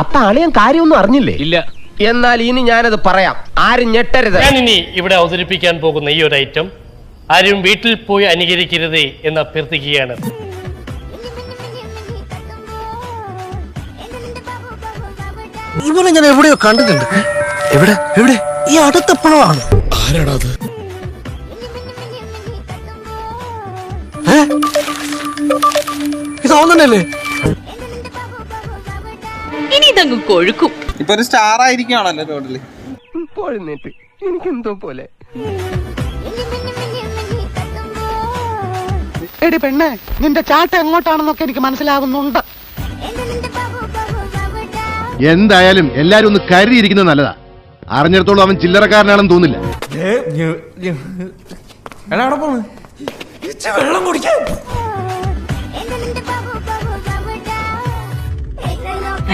അപ്പൊ അളിയൻ കാര്യമൊന്നും അറിഞ്ഞില്ലേ? ഇല്ല. എന്നാൽ ഇനി ഞാനത് പറയാം. ആരും ഞെട്ടരുത്. ഞാൻ ഇനി ഇവിടെ അവതരിപ്പിക്കാൻ പോകുന്ന ഈ ഒരു ഐറ്റം ആരും വീട്ടിൽ പോയി അനുകരിക്കരുത് എന്ന് അഭ്യർത്ഥിക്കുകയാണ്. ഇവനെ ഞാൻ എവിടെയോ കണ്ടിട്ടുണ്ട്. എവിടെ? എവിടെ? ഈ അടുത്തെപ്പോഴാണ് ആരാടാ അത്? ഇത് അവൻ തന്നെയല്ലേ? ഇനി ഇതങ്ങ് കൊഴുക്കും. ഇപ്പൊ ഒരു സ്റ്റാർ ആയിരിക്കുകയാണല്ലോ ടോട്ടലി പോഴുന്നേറ്റ് എനിക്കെന്തോ പോലെ. എടി പെണ്ണെ നിന്റെ ചാട്ട എങ്ങോട്ടാണെന്നൊക്കെ എനിക്ക് മനസ്സിലാകുന്നുണ്ട് എന്തായാലും എല്ലാരും ഒന്ന് കരുതിയിരിക്കുന്നത് നല്ലതാ. അറിഞ്ഞിടത്തോളം അവൻ ചില്ലറക്കാരനാണെന്ന് തോന്നില്ല.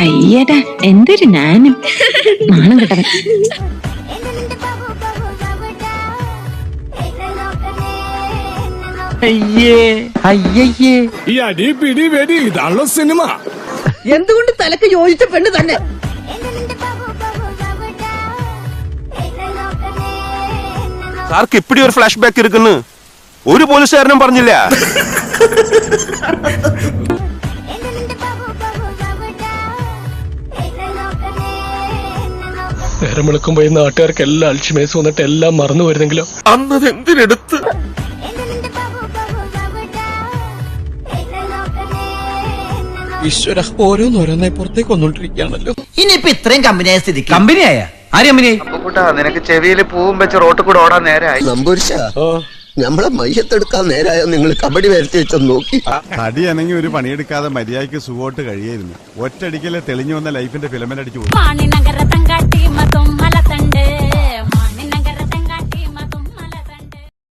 അയ്യടാ എന്തൊരു നാനും. നാണം കിട്ടവൻ. ഈ അടി പിടി വെടി ഇതാണല്ലോ സിനിമ. എന്തുകൊണ്ട് തലക്ക് യോജിച്ച പെണ്ണ് തന്നെ? സാർക്ക് ഇപ്പിടി ഒരു ഫ്ലാഷ് ബാക്ക് ഇരിക്കുന്നു. ഒരു പോലീസുകാരനും പറഞ്ഞില്ല. നേരം വിളിക്കുമ്പോ ഈ നാട്ടുകാർക്ക് എല്ലാ അൽഷിമേസ് വന്നിട്ട് എല്ലാം മറന്നു വരുന്നെങ്കിലോ അന്നത് എന്തിനെടുത്ത് ഈശ്വര ഓരോന്നോരോന്നെ പുറത്തേക്ക് വന്നോണ്ടിരിക്കുകയാണല്ലോ. ഇനിയിപ്പോ ഇത്രയും കമ്പനിയായ സ്ഥിതി കമ്പനിയായ? ആര് കമ്പനിയായി നിനക്ക് ചെവിയിൽ പൂവും വെച്ച് റോട്ടിൽ കൂടെ ഓടാൻ നേരായി. നമ്പൂരിശ? നമ്മളെ മയ്യത്തെടുക്കാൻ നേരായ? നിങ്ങൾ കബഡി വരുത്തി വെച്ചൊന്ന് നോക്കി. തടി അനങ്ങി ഒരു പണിയെടുക്കാതെ മര്യാദയ്ക്ക് സുഖോട്ട് കഴിയായിരുന്നു. ഒറ്റടിക്കലെ തെളിഞ്ഞു വന്ന ലൈഫിന്റെ ഫിലമെന്റ് അടിച്ചു പോകും